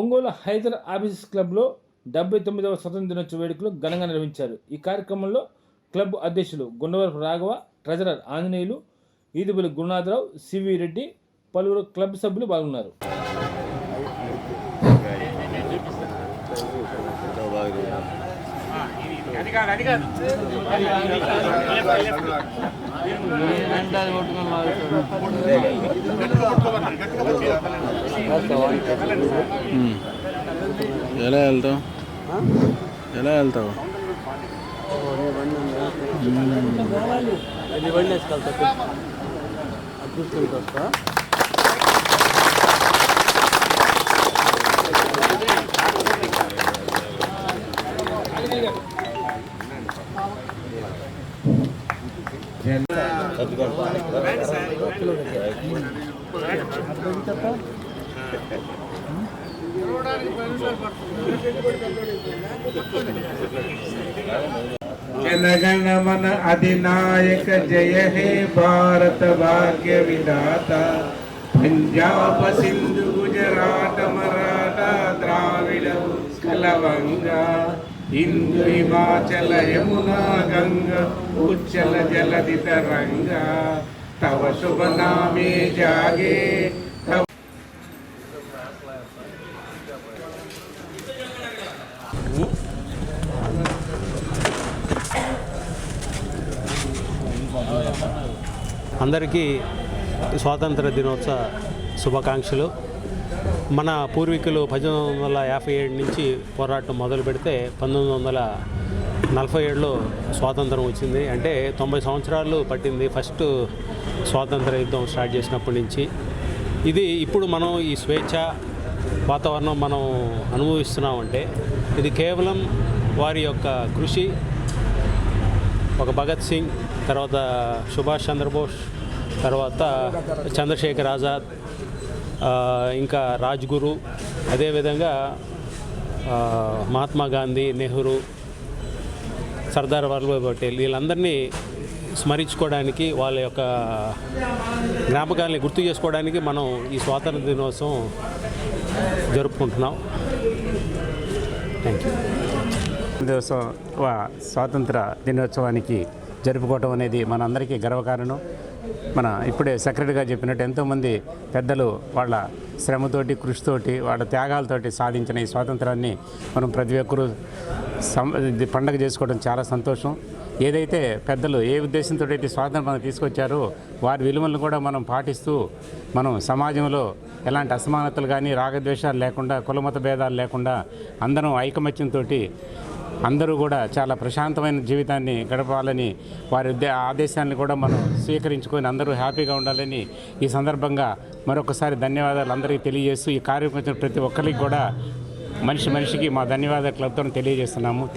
Ongole Hyder office క్లబ్లో డెబ్బై తొమ్మిదవ స్వతంత్ర దినోత్సవ వేడుకలు ఘనంగా నిర్వహించారు. ఈ కార్యక్రమంలో క్లబ్ అధ్యక్షులు Gundavarapu Raghava treasurer Anjaneyulu Edubuli Gurunatharao C V Reddy పలువురు క్లబ్ సభ్యులు పాల్గొన్నారు. ఎలా వెళ్తావు? ఎలా వెళ్తావు? ఎన్ని బండి వేసుకెళ్తా అదృష్టంతో వస్తా जनगण मन अधिनायक जय हे भारत भाग्य विधाता पंजाब सिंधु गुजरात मराठा द्राविड कलवंगा హిందూ యమునా గంగ ఉచ్చల జలది తరంగ తవ శుభనామే జాగే అందరికీ స్వాతంత్ర దినోత్సవ శుభాకాంక్షలు. మన పూర్వీకులు పద్దెనిమిది వందల యాభై ఏడు నుంచి పోరాటం మొదలు పెడితే పంతొమ్మిది వందల నలభై ఏడులో స్వాతంత్రం వచ్చింది. అంటే తొంభై సంవత్సరాలు పట్టింది ఫస్ట్ స్వాతంత్ర యుద్ధం స్టార్ట్ చేసినప్పటి నుంచి. ఇది ఇప్పుడు మనం ఈ స్వేచ్ఛ వాతావరణం మనం అనుభవిస్తున్నామంటే ఇది కేవలం వారి యొక్క కృషి ఒక భగత్ సింగ్ తర్వాత సుభాష్ చంద్రబోస్ తర్వాత చంద్రశేఖర్ ఆజాద్ ఇంకా రాజ్గురు అదేవిధంగా మహాత్మా గాంధీ నెహ్రూ సర్దార్ వల్లభాయ్ పటేల్ వీళ్ళందరినీ స్మరించుకోవడానికి వాళ్ళ యొక్క జ్ఞాపకాలని గుర్తు చేసుకోవడానికి మనం ఈ స్వాతంత్ర దినోత్సవం జరుపుకుంటున్నాం. థ్యాంక్ యూ దినోత్సవ స్వాతంత్ర దినోత్సవానికి జరుపుకోవటం అనేది మనందరికీ గర్వకారణం. మన ఇప్పుడే సెక్రటరీగా చెప్పినట్టు ఎంతోమంది పెద్దలు వాళ్ళ శ్రమతోటి కృషితోటి వాళ్ళ త్యాగాలతోటి సాధించిన ఈ స్వాతంత్రాన్ని మనం ప్రతి ఒక్కరూ సం పండగ చేసుకోవడం చాలా సంతోషం. ఏదైతే పెద్దలు ఏ ఉద్దేశంతో అయితే స్వాతంత్రం మనం తీసుకొచ్చారో వారి విలువలను కూడా మనం పాటిస్తూ మనం సమాజంలో ఎలాంటి అసమానతలు కానీ రాగద్వేషాలు లేకుండా కులమత భేదాలు లేకుండా అందరం ఐకమత్యంతో అందరూ కూడా చాలా ప్రశాంతమైన జీవితాన్ని గడపాలని వారి ఆదేశాన్ని కూడా మనం స్వీకరించుకొని అందరూ హ్యాపీగా ఉండాలని ఈ సందర్భంగా మరొకసారి ధన్యవాదాలు అందరికీ తెలియజేస్తూ ఈ కార్యక్రమం ప్రతి ఒక్కరికి కూడా మనిషి మనిషికి మా ధన్యవాదాలు క్లబ్తో తెలియజేస్తున్నాము.